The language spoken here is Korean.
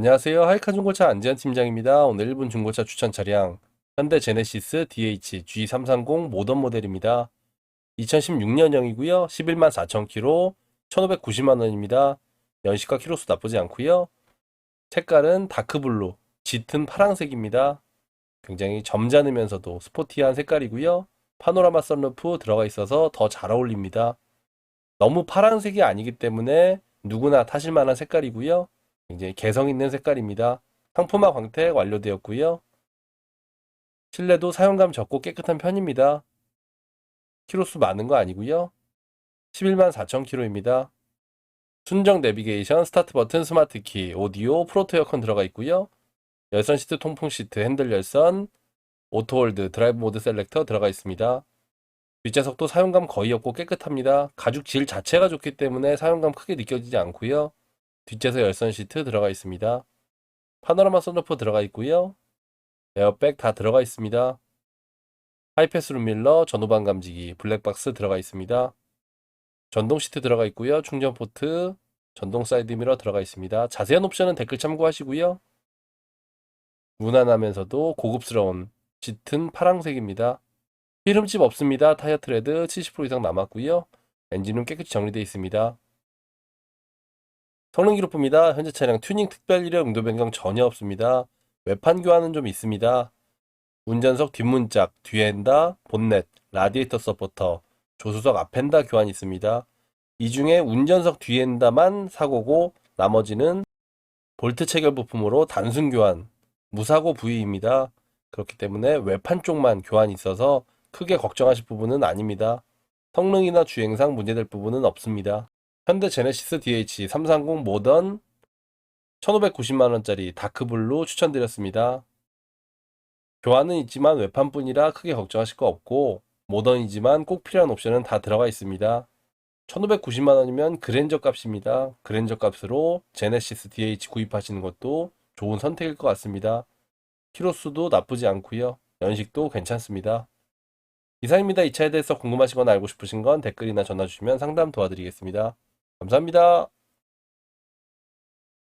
안녕하세요. 하이카 중고차 안지현 팀장입니다. 오늘 일본 중고차 추천 차량 현대 제네시스 DH G330 모던 모델입니다. 2016년형이고요. 11만 4천 킬로, 1,590만 원입니다. 연식과 키로수 나쁘지 않고요. 색깔은 다크블루, 짙은 파랑색입니다. 굉장히 점잖으면서도 스포티한 색깔이고요. 파노라마 선루프 들어가 있어서 더 잘 어울립니다. 너무 파란색이 아니기 때문에 누구나 타실 만한 색깔이고요. 굉장히 개성 있는 색깔입니다. 상품화 광택 완료되었고요. 실내도 사용감 적고 깨끗한 편입니다. 키로수 많은 거 아니고요. 11만 4천 킬로입니다. 순정 내비게이션, 스타트 버튼, 스마트 키, 오디오, 프로토 에어컨 들어가 있고요. 열선 시트, 통풍 시트, 핸들 열선, 오토홀드, 드라이브 모드 셀렉터 들어가 있습니다. 뒷좌석도 사용감 거의 없고 깨끗합니다. 가죽 질 자체가 좋기 때문에 사용감 크게 느껴지지 않고요. 뒷좌석 열선 시트 들어가 있습니다. 파노라마 선루프 들어가 있고요. 에어백 다 들어가 있습니다. 하이패스 룸밀러, 전후방 감지기, 블랙박스 들어가 있습니다. 전동 시트 들어가 있고요. 충전 포트, 전동 사이드 미러 들어가 있습니다. 자세한 옵션은 댓글 참고하시고요. 무난하면서도 고급스러운 짙은 파랑색입니다. 휠 흠집 없습니다. 타이어 트레드 70% 이상 남았고요. 엔진은 깨끗이 정리되어 있습니다. 성능 기록부입니다. 현재 차량 튜닝 특별 이력 응도 변경 전혀 없습니다. 외판 교환은 좀 있습니다. 운전석 뒷문짝, 뒤엔다, 본넷, 라디에이터 서포터, 조수석 앞엔다 교환 있습니다. 이 중에 운전석 뒤엔다만 사고고 나머지는 볼트 체결 부품으로 단순 교환, 무사고 부위입니다. 그렇기 때문에 외판 쪽만 교환이 있어서 크게 걱정하실 부분은 아닙니다. 성능이나 주행상 문제될 부분은 없습니다. 현대 제네시스 DH 330 모던 1590만원짜리 다크블루 추천드렸습니다. 교환은 있지만 외판뿐이라 크게 걱정하실 거 없고 모던이지만 꼭 필요한 옵션은 다 들어가 있습니다. 1590만원이면 그랜저 값입니다. 그랜저 값으로 제네시스 DH 구입하시는 것도 좋은 선택일 것 같습니다. 키로수도 나쁘지 않고요. 연식도 괜찮습니다. 이상입니다. 이 차에 대해서 궁금하시거나 알고 싶으신 건 댓글이나 전화 주시면 상담 도와드리겠습니다. 감사합니다.